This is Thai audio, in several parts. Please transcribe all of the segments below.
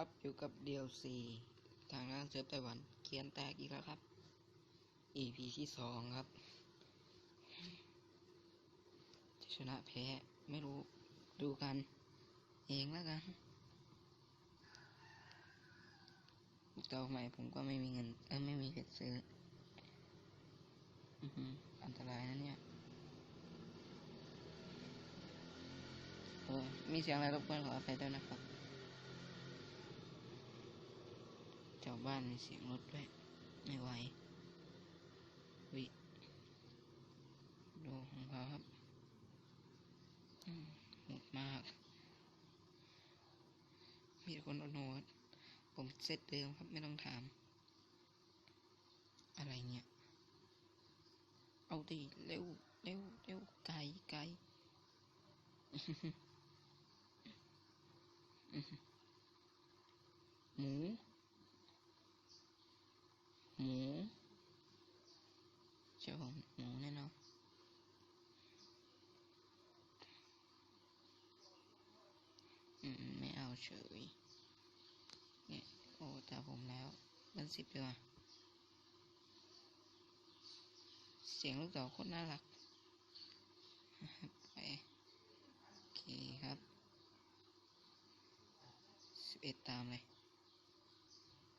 ครับอยู่กับเดียวซีทางร้านเซิร์ฟไต้หวันเขียนแตกอีกแล้วครับ EP ที่สองครับ จะชนะแพ้ไม่รู้ดูกัน เองแล้วกันต่อใหม่ผมก็ไม่มีเงินเออไม่มีเพชรซื้ออืออันตรายนะเนี่ยโอ้ยมีเสียงอะไรรบกวนขออภัยด้วยนะครับ แถวบ้านมีเสียงรถด้วย ไม่ไหว วิดูของเขาครับอืมโหดมาก มีคนโนดผมเซตเดิมครับไม่ต้องถาม อะไรเนี่ย เอาดิเร็วเร็วเร็วไกลไกลหมู หมูเจ้าของหมูแน่นอนอืมไม่เอาเฉยเนี่ยโอ้แต่ผม แล้วเป็นสิบเลยว่ะเสียงลูกดอกโคตรน่ารัก ไป โอเคครับสิบเอ็ดตามเลย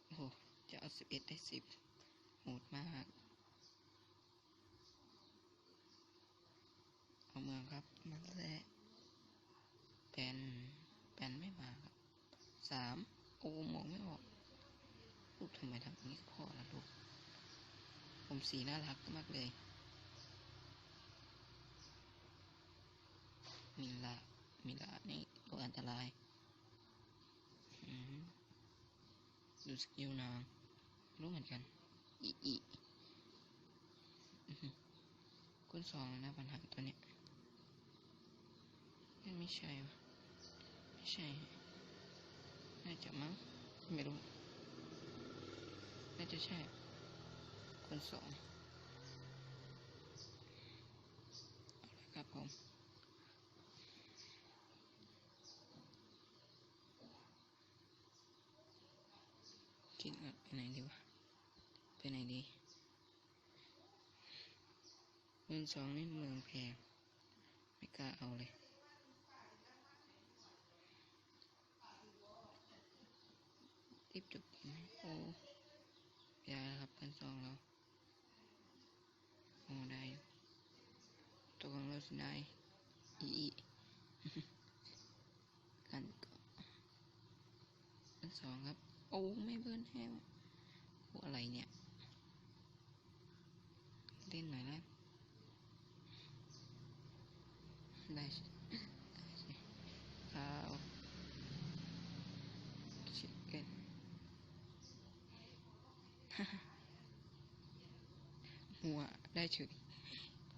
โอ้โห จะเอาสิบเอ็ดได้สิบโหดมาก เอาเมืองครับ นั่นแหละเป็นเป็นไม่มาครับสามโอ้มองไม่ออก ทำไมทำอย่างนี้พ่อล่ะลูก ผมสีน่ารักมากเลย มิลามิลานี่ตัวอันตรายอืมดูสกิลนาง รู้เหมือนกัน อีอีคุณสองแล้วนะปัญหาตัวเนี้ยไม่ไม่ใช่ ไม่ใช่ น่าจะมั้ง ไม่รู้ น่าจะใช่คนสองครับผมคิดว่าไปไหนดีวะไปไหนดีเงินสองนี่เมืองแพงไม่กล้าเอาเลยรีบจุดไหมโอ้ ยาครับเงินสองเราโอ้ได้ตัวของเราสินายอีอีกันก็เงินสองครับ โอ้ไม่เบิร์นแฮมโอ้อะไรเนี่ย เล่นหน่อยนะได้สิข้าวชิคเก้น หัวได้เฉย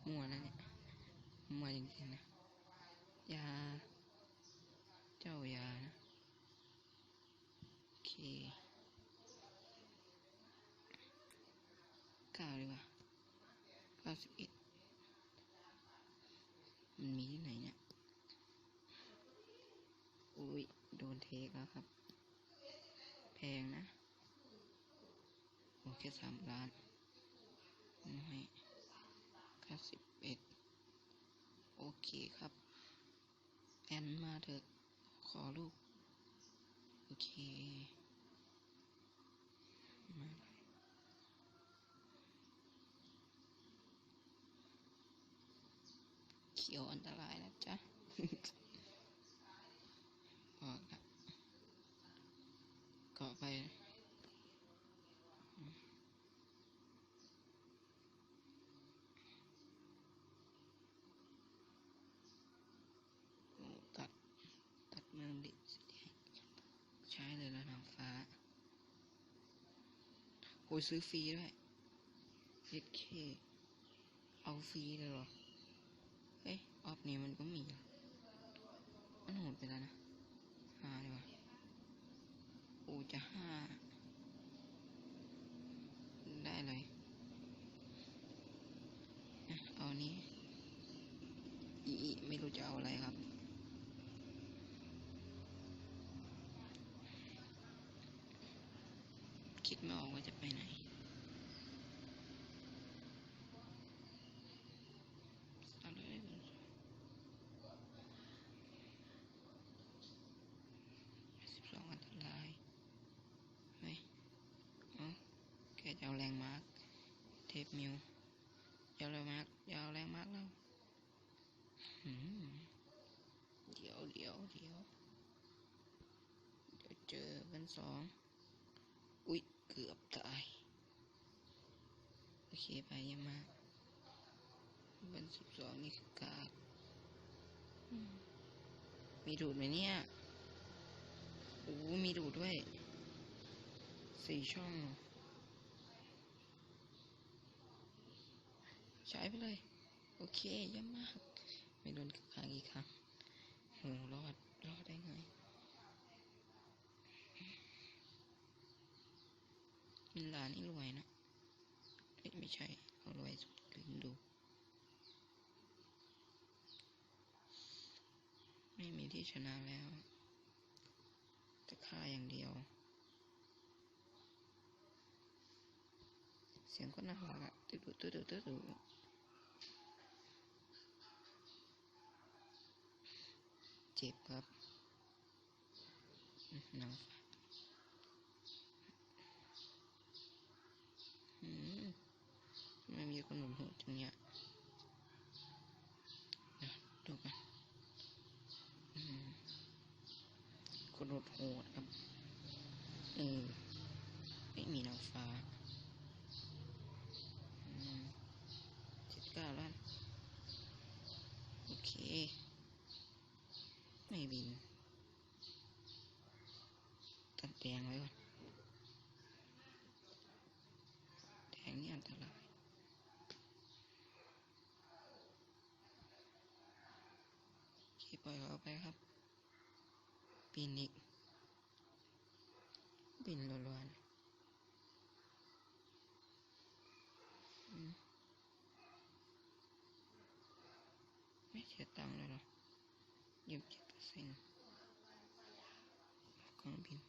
หัวนะเนี่ยหัวจริงๆนะยา เจ้ายานะโอเคเก้าดีกว่าเก้าสิบเอ็ดมันมีที่ไหนเนี่ยอุ้ยโดนเทคแล้วครับ แพงนะ โอเคสามล้าน น้อยเก้าสิบเอ็ดโอเคครับ แอนมาเถอะขอลูก โอเค มาเขียวอันตรายนะจ๊ะ บอกละเกาะไปอืมโอ้ตัด ตัดเมืองดิสีแดงใช้เลยแล้วนางฟ้า โอ้ยซื้อฟรีด้วยเจ็ดเคเอาฟรีเลยเหรอ เฮ้ย ออฟนี้มันก็มีเหรอมันโหดไปแล้วนะห้าดีกว่าโอ้จะห้า ได้เลยเอานี้อีอีไม่รู้จะเอาอะไรครับ คิดไม่ออกว่าจะไปไหนเอาเลยสิบสองอันตรายเฮ้ยเอแกจะเอาแรงมาร์กเทปมิวจะเอาแรงมาร์กจะเอาแรงมาร์กแล้วเดี๋ยวเดี๋ยวเดี๋ยวเดี๋ยวเจอกันสองอุ๊ย เกือบตาย โอเคไปยังมาบันสิบสองนี่คือกาดมีดูดไหมเนี่ยโอ้มีดูดด้วย สี่ช่อง ใช้ไปเลย โอเคเยี่ยมมาก ไม่โดนกลางอีกครั้งโหรอด รอดได้ไง มิลานี่รวยนะเอ้ยไม่ใช่เขารวยสุดลืมดูไม่มีที่ชนะแล้วจะฆ่าอย่างเดียว เสียงก็น่ารักอะตึ๊ดตึ๊ดตึ๊ดตึ๊ดเจ็บครับหนังฟ้าอืม ทำไม่มีคนหนุนหัวจังเนี้ยนะดูกันอืมคนหดโหดครับเออไม่มีนางฟ้าอืมเจ็ดเก้าล้านโอเค ไม่บิน ตัดแดงไว้ก่อน แดงนี่อันตรายโอเคป ล่อยเขาไปครับบินอีกบินรัวๆไม่เสียตังค์เลยหรอยี่สิบเจ็ดเปอร์เซ็นต์กองบิน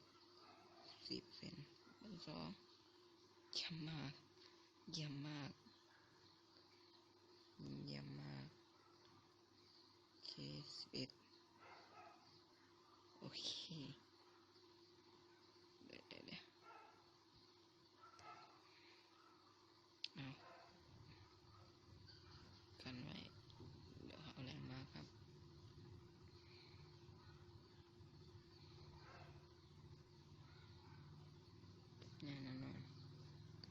สิบเปอร์เซ็นต์บนสองเยี่ยมมากเยี่ยมมากเยี่ยม มากโอเคสิบเอ็ดโอเค เดี๋ยวเดี๋ยวเดี๋ยวเอากันไว้ เดี๋ยวเอาแรงมาครับ แน่นอนอน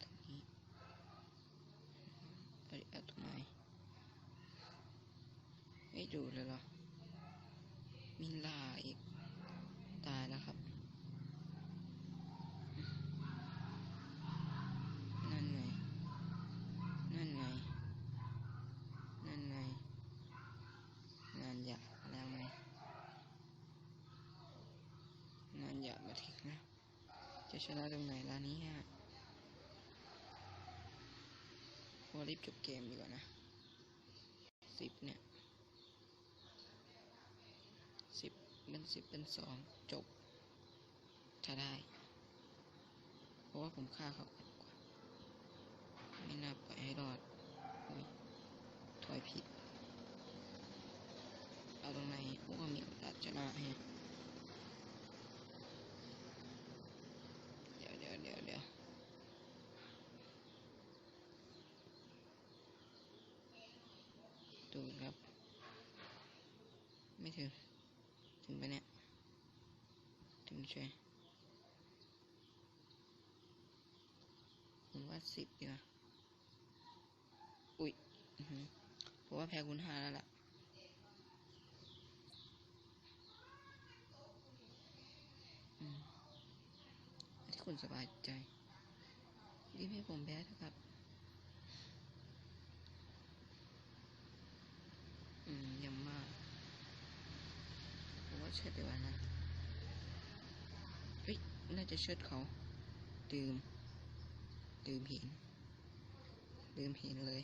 ตรงนี้เอาดิเอาตรงไหน ไม่ดูเลยเหรอ มีลาอีก ตายแล้วครับ นั่นไง นั่นไง นั่นไงงานหยาบแล้วไงงานหยาบมาทิ้งนะ จะชนะตรงไหนล่ะเนี้พอรีบจบเกมดีกว่านะสิบเนี่ยสิบ เป็นสิบเป็นสองจบถ้าได้ เพราะว่าผมฆ่าเขากว่าไม่น่าปล่อยให้รอดอุ๊ยถอยผิด เอาตรงไหนพวกมีโอกาสชนะให้เดี๋ยวเดี๋ยวเดี๋ยวเดี๋ยวดูครับ ไม่ถึง ถึงไปเนี่ย ถึงใช่วยผมว่าสิบดีกว่าอุ้ยผมว่าแพ้คุณห้าแล้วล่ะที่คุณสบายใจรีบให้ผมแพ้เถอะครับ ใช่ไปวันนั้นเฮ้ย น่าจะเชิดเขา ดื่ม ดื่มเห็น ดื่มเห็นเลย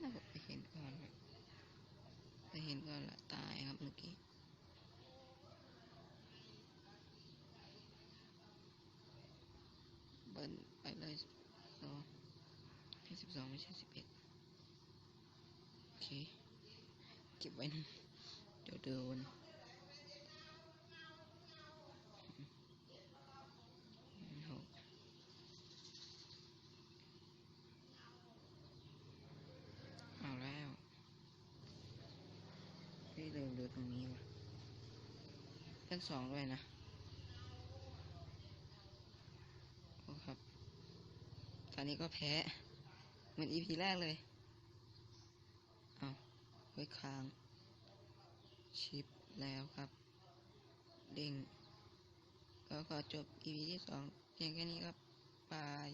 น่าจะไปเห็นก่อนไปเห็นก่อนละตายครับเมื่อกี้เบิ้ลไปเลยสองให้สิบสองไม่ใช่สิบเอ็ดโอเค เก็บไว้นะเดี๋ยวโดนหกเอาแล้วพี่ลืมดูตรงนี้ว่ะเป็นสองด้วยนะโอ้ครับ ตอนนี้ก็แพ้ เหมือนอีพีแรกเลย ไว้ค้าง ชิปแล้วครับ เด้งก็ขอจบ EP ที่สองเพียงแค่นี้ครับบาย